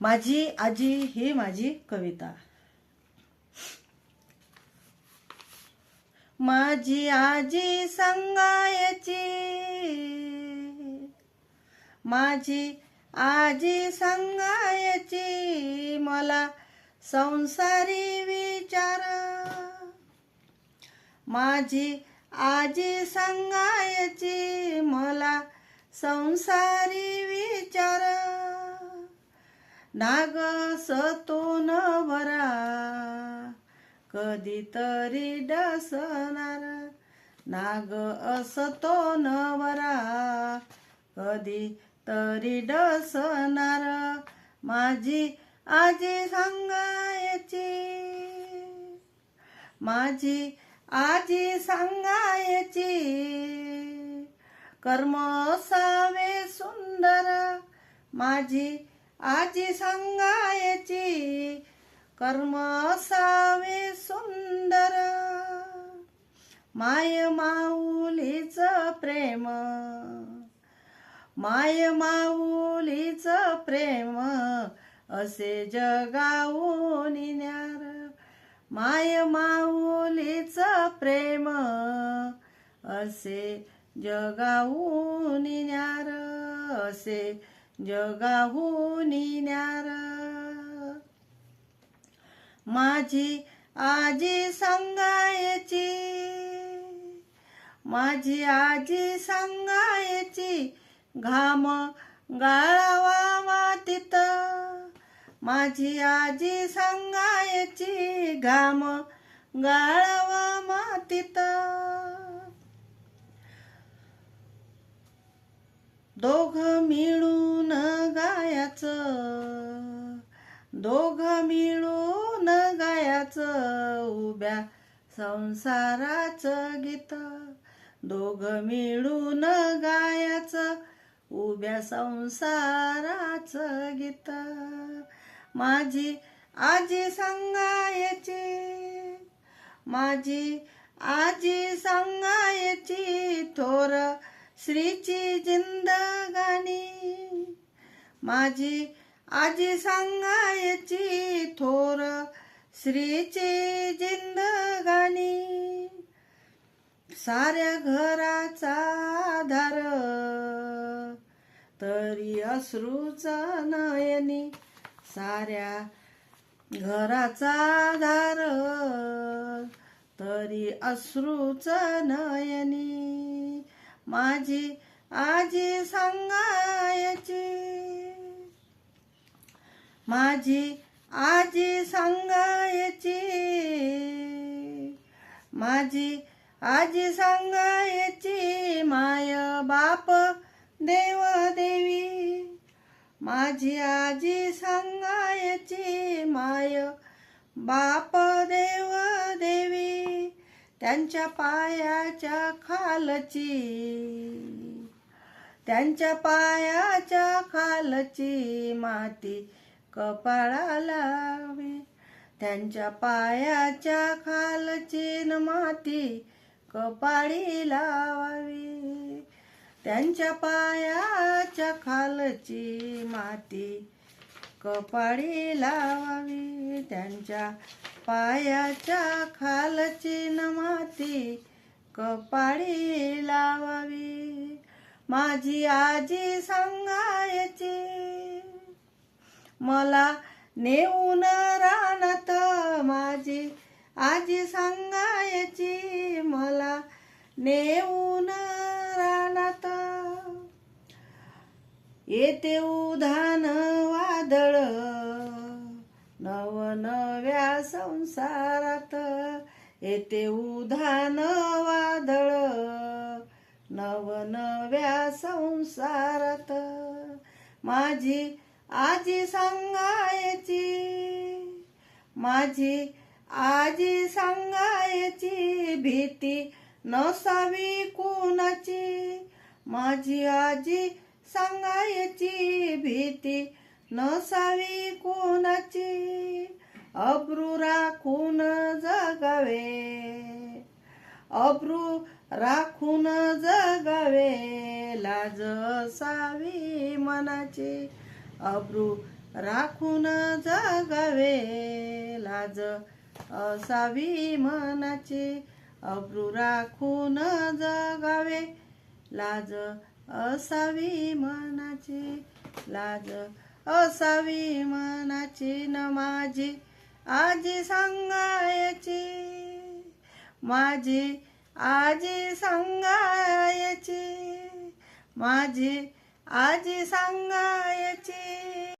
माझी आजी ही माझी कविता. माझी आजी सांगायची माझी आजी सांगायची मला संसारी विचार. माझी आजी सांगायची मला संसारी विचार. नाग सतो न कधीतरी डसणार. नाग असतो न कधी तरी डसणार. माझी आजी सांगायची माझी आजी सांगायची कर्म असावे सुंदर. माझी आजी सांगायची कर्म असावे सुंदर माय माऊलीच प्रेम माय माऊलीच प्रेम असे जगाऊन न्यार माय माऊलीच प्रेम असे जगाऊन न्यार असे जगाहून न्यार माझी आजी सांगायची माझी आजी सांगायची घाम गाळावा मातीत. माझी आजी सांगायची घाम गाळावा मातीत दोघ मिळून गायाचं दोघ मिळून गायाचं उभ्या संसाराचं गीत. दोघ मिळून गायाचं उभ्या संसाराचं गीत. माझी आजी सांगायची माझी आजी सांगायची थोर श्रीची जिंदगानी माझी आजी सांगायची थोर श्रीची जिंदगानी साऱ्या घराचा आधार तरी अश्रूचा नयनी. साऱ्या घराचा आधार तरी अश्रूचा नयनी. माझी आजी सांगायची माझी आजी सांगायची. माझी आजी सांगायची माय बाप देव देवी. माझी आजी सांगायची माय बाप देव देवी. त्यांच्या पायाच्या खालची त्यांच्या पायाच्या खालची माती कपाळाला लावी. त्यांच्या पायाच्या खालची माती कपाळी लावावी. त्यांच्या पायाच्या खालची माती कपाळी लावावी. त्यांच्या पायाच्या खालची न माती कपाळी लावावी. माझी आजी सांगायची मला नेऊन रानात माझी आजी सांगायची मला नेऊन रानात. येते उधान वादळ नवनव्या संसारात. येते उधान वादळ नवनव्या संसारात. माझी आजी सांगायची. माझी आजी सांगायची भीती नसावी कोणाची? माझी आजी सांगायची भीती नसावी कोणाची? अब्रू राखून जगावे. अब्रू राखून जगावे लाज असावी मनाची. अब्रू राखून जगावे लाज असावी मनाचे. अब्रू राखून जगावे लाज असावी मनाचे. लाज असावी मनाची न माझी. आजी सांगायची माझी आजी सांगायची. माझी आजी सांगायची